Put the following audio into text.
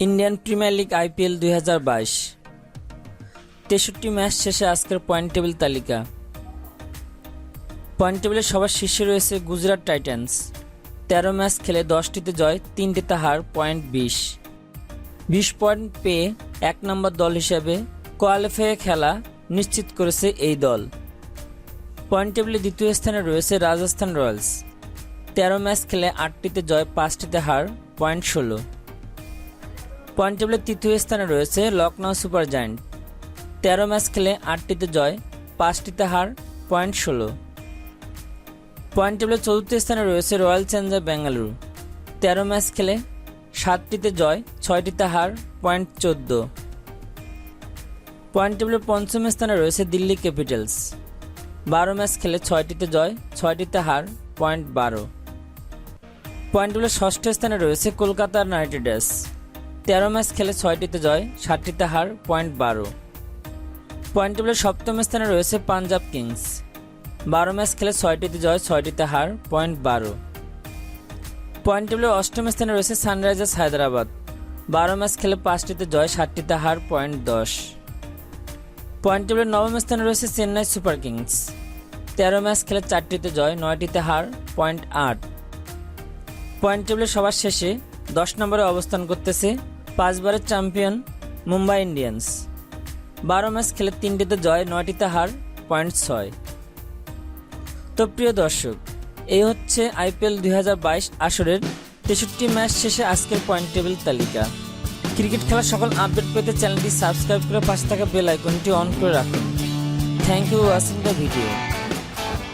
Indian premier league IPL দুই হাজার বাইশ। তেষট্টি ম্যাচ শেষে আজকের পয়েন্ট টেবিল তালিকা। পয়েন্ট টেবিলে সবার শীর্ষে রয়েছে গুজরাট টাইটান্স। তেরো ম্যাচ খেলে দশটিতে জয়, তিনটিতে হার, পয়েন্ট বিশ। বিশ পয়েন্ট পেয়ে এক নম্বর দল হিসেবে কোয়ালিফায়ে খেলা নিশ্চিত করেছে এই দল। পয়েন্ট টেবিলে দ্বিতীয় স্থানে রয়েছে রাজস্থান রয়্যালস। তেরো ম্যাচ খেলে আটটিতে জয়, পাঁচটিতে হার, পয়েন্ট ষোলো। পয়েন্ট টেবিলে তৃতীয় স্থানে রয়েছে লখনৌ সুপার জায়ান্ট। তেরো ম্যাচ খেলে আটটিতে জয়, পাঁচটিতে হার, পয়েন্ট ষোলো। পয়েন্ট টেবিলে চতুর্থ স্থানে রয়েছে রয়্যাল চ্যালেঞ্জার বেঙ্গালুরু। তেরো ম্যাচ খেলে সাতটিতে জয়, ছয়টিতে হার, পয়েন্ট চোদ্দ। পয়েন্ট টেবিলের পঞ্চম স্থানে রয়েছে দিল্লি ক্যাপিটালস। বারো ম্যাচ খেলে ছয়টিতে জয়, ছয়টিতে হার, পয়েন্ট বারো। পয়েন্ট টেবিলের ষষ্ঠ স্থানে রয়েছে কলকাতার নাইট রাইডার্স। তেরো ম্যাচ খেলে ছয়টিতে জয় ষাটটিতে হার পয়েন্ট বারো। পয়েন্ট টেবিলের সপ্তম স্থানে রয়েছে পাঞ্জাব কিংস। বারো ম্যাচ খেলে ছয়টিতে জয়, ছয়টিতে হার পয়েন্ট বারো। পয়েন্ট টেবিলের অষ্টম স্থানে রয়েছে সানরাইজার্স হায়দ্রাবাদ। বারো ম্যাচ খেলে পাঁচটিতে জয় ষাটটিতে হার পয়েন্ট দশ। পয়েন্ট টেবিলের নবম স্থানে রয়েছে চেন্নাই সুপার কিংস। তেরো ম্যাচ খেলে চারটিতে জয়, নয়টিতে হার পয়েন্ট আট। পয়েন্ট টেবিলের সবার শেষে দশ নম্বরে অবস্থান করতেছে পাঁচবারের চ্যাম্পিয়ন মুম্বাই ইন্ডিয়ান্স। বারো ম্যাচ খেলে তিনটিতে জয়, নয়টিতে হার, পয়েন্ট ছয়। তো প্রিয় দর্শক, এই হচ্ছে আইপিএল দুই হাজার বাইশ আসরের তেষট্টি ম্যাচ শেষে আজকের পয়েন্ট টেবিল তালিকা। ক্রিকেট খেলার সকল আপডেট পেতে চ্যানেলটি সাবস্ক্রাইব করে পাশে থাকা বেল আইকনটি অন করে রাখুন। Thank you watching the video.